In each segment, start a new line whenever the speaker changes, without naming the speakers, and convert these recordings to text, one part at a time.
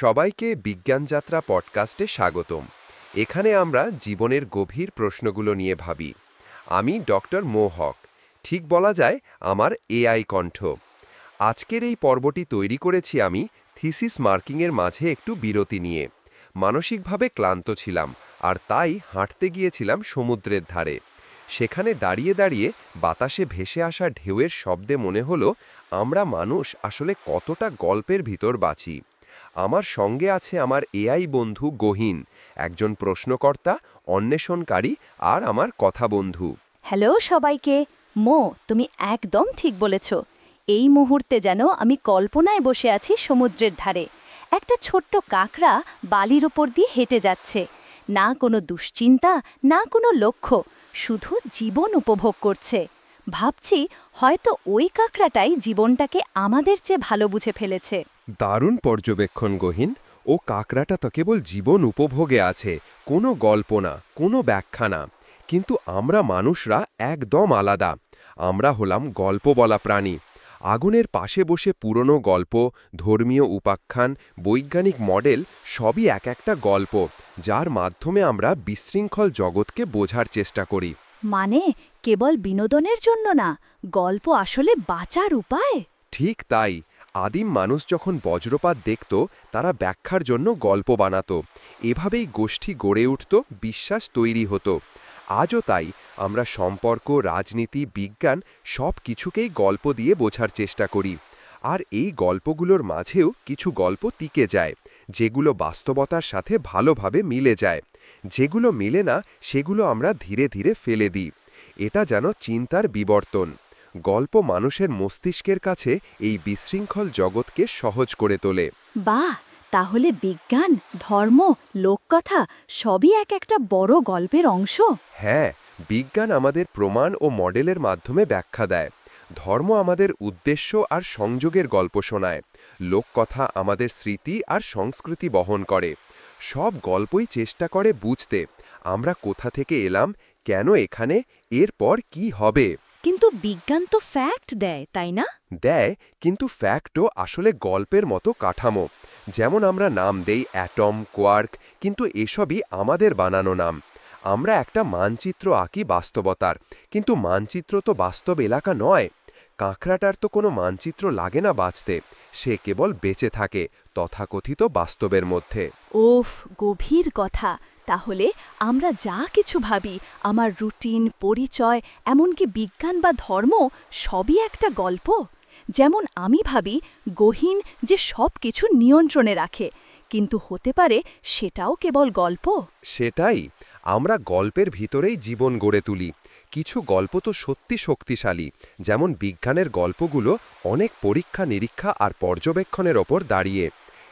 সবাইকে বিজ্ঞানযাত্রা পডকাস্টে স্বাগতম। এখানে আমরা জীবনের গভীর প্রশ্নগুলো নিয়ে ভাবি। আমি ডক্টর মোহক। ঠিক বলা যায় আমার এআই কণ্ঠ। আজকের এই পর্বটি তৈরি করেছি আমি থিসিস মার্কিংয়ের মাঝে একটু বিরতি নিয়ে। মানসিকভাবে ক্লান্ত ছিলাম আর তাই হাঁটতে গিয়েছিলাম সমুদ্রের ধারে। সেখানে দাঁড়িয়ে দাঁড়িয়ে বাতাসে ভেসে আসা ঢেউয়ের শব্দে মনে হলো, আমরা মানুষ আসলে কতটা গল্পের ভিতর বাঁচি। আমার সঙ্গে আছে আমার এআই বন্ধু গহীন, একজন প্রশ্নকর্তা, অন্বেষণকারী আর আমার কথা বন্ধু।
হ্যালো সবাইকে, মো, তুমি একদম ঠিক বলেছ। এই মুহূর্তে যেন আমি কল্পনায় বসে আছি সমুদ্রের ধারে। একটা ছোট্ট কাকড়া বালির ওপর দিয়ে হেঁটে যাচ্ছে। না কোনো দুশ্চিন্তা, না কোনো লক্ষ্য, শুধু জীবন উপভোগ করছে। ভাবছি হয়তো ওই কাকড়াটাই জীবনটাকে আমাদের চেয়ে ভালো বুঝে ফেলেছে।
দারুণ পর্যবেক্ষণ গহীন ও কাকড়াটা তো কেবল জীবন উপভোগে আছে কোনো গল্প না কোনো ব্যাখ্যা না কিন্তু আমরা মানুষরা একদম আলাদা। আমরা হলাম গল্প বলা প্রাণী। আগুনের পাশে বসে পুরনো গল্প ধর্মীয় উপাখ্যান বৈজ্ঞানিক মডেল সবই এক একটা গল্প যার মাধ্যমে আমরা বিশৃঙ্খল জগৎকে বোঝার চেষ্টা করি।
মানে কেবল বিনোদনের জন্য না গল্প আসলে বাঁচার উপায়?
ঠিক তাই। আদিম মানুষ যখন বজ্রপাত দেখত, তারা ব্যাখ্যার জন্য গল্প বানাত। এভাবেই গোষ্ঠী গড়ে উঠত, বিশ্বাস তৈরি হতো। আজও তাই, আমরা সম্পর্ক, রাজনীতি, বিজ্ঞান সব কিছুকেই গল্প দিয়ে বোঝার চেষ্টা করি। আর এই গল্পগুলোর মাঝেও কিছু গল্প টিকে যায়, যেগুলো বাস্তবতার সাথে ভালোভাবে মিলে যায়। যেগুলো মিলে না, সেগুলো আমরা ধীরে ধীরে ফেলে দিই। এটা যেন চিন্তার বিবর্তন। গল্প মানুষের মস্তিষ্কের কাছে এই বিশৃঙ্খল জগৎকে সহজ করে তোলে।
বাহ! তাহলে বিজ্ঞান ধর্ম লোককথা সবই এক একটা বড় গল্পের অংশ?
হ্যাঁ বিজ্ঞান আমাদের প্রমাণ ও মডেলের মাধ্যমে ব্যাখ্যা দেয়। ধর্ম আমাদের উদ্দেশ্য আর সংযোগের গল্প শোনায়। লোককথা আমাদের স্মৃতি আর সংস্কৃতি বহন করে। সব গল্পই চেষ্টা করে বুঝতে। আমরা কোথা থেকে এলাম কেন এখানে এরপর কি হবে?
কিন্তু বিজ্ঞান তো ফ্যাক্ট দেয় তাই না?
দেয় কিন্তু ফ্যাক্টও আসলে গল্পের মতো কাঠামো। যেমন আমরা নাম দেই অ্যাটম কোয়ার্ক কিন্তু এসবই আমাদের বানানো নাম। আমরা একটা মানচিত্র আঁকি বাস্তবতার কিন্তু মানচিত্র তো বাস্তব এলাকা নয়। কাঁকড়াটার তো কোনো মানচিত্র লাগে না বাঁচতে সে কেবল বেঁচে থাকে তথাকথিত বাস্তবের মধ্যে।
ওফ গভীর কথা। তাহলে আমরা যা কিছু ভাবি, আমার রুটিন, পরিচয়, এমনকি বিজ্ঞান বা ধর্ম, সবই একটা গল্প। যেমন আমি ভাবি, গহীন যে সব কিছু নিয়ন্ত্রণে রাখে, কিন্তু হতে পারে সেটাও কেবল গল্প।
সেটাই, আমরা গল্পের ভিতরেই জীবন গড়ে তুলি। কিছু গল্প তো সত্যি শক্তিশালী, যেমন বিজ্ঞানের গল্পগুলো অনেক পরীক্ষা, নিরীক্ষা আর পর্যবেক্ষণের ওপর দাঁড়িয়ে।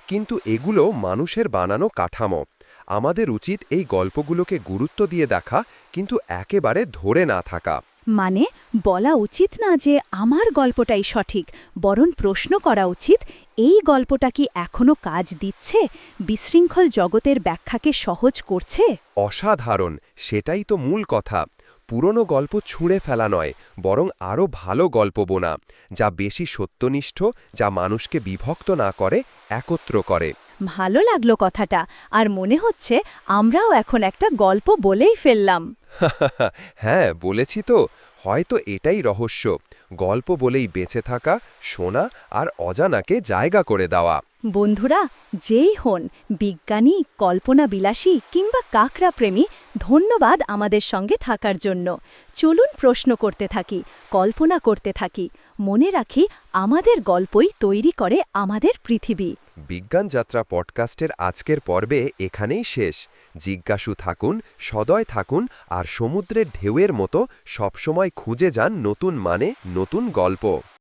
কিন্তু এগুলো মানুষের বানানো কাঠামো। আমাদের উচিত এই গল্পগুলোকে গুরুত্ব দিয়ে দেখা কিন্তু একেবারে ধরে না থাকা।
মানে বলা উচিত না যে আমার গল্পটাই সঠিক বরং প্রশ্ন করা উচিত এই গল্পটা কি এখনও কাজ দিচ্ছে? বিশৃঙ্খল জগতের ব্যাখ্যাকে সহজ করছে?
অসাধারণ সেটাই তো মূল কথা। পুরনো গল্প ছুঁড়ে ফেলা নয় বরং আরও ভালো গল্প বোনা যা বেশি সত্যনিষ্ঠ যা মানুষকে বিভক্ত না করে একত্র করে।
ভালো লাগল কথাটা। আর মনে হচ্ছে আমরাও এখন একটা গল্প বলেই ফেললাম।
হ্যাঁ বলেছি তো। হয়তো এটাই রহস্য। গল্প বলেই বেঁচে থাকা শোনা আর অজানাকে জায়গা করে দেওয়া।
বন্ধুরা যেই হন বিজ্ঞানী কল্পনা বিলাসী কিংবা কাকড়া প্রেমী ধন্যবাদ আমাদের সঙ্গে থাকার জন্য। চলুন প্রশ্ন করতে থাকি কল্পনা করতে থাকি। মনে রাখি আমাদের গল্পই তৈরি করে আমাদের পৃথিবী।
বিজ্ঞান যাত্রা পডকাস্টের আজকের পর্বে এখানেই শেষ। জিজ্ঞাসু থাকুন, সদয় থাকুন আর সমুদ্রের ঢেউয়ের মতো সবসময় খুঁজে যান নতুন মানে নতুন গল্প।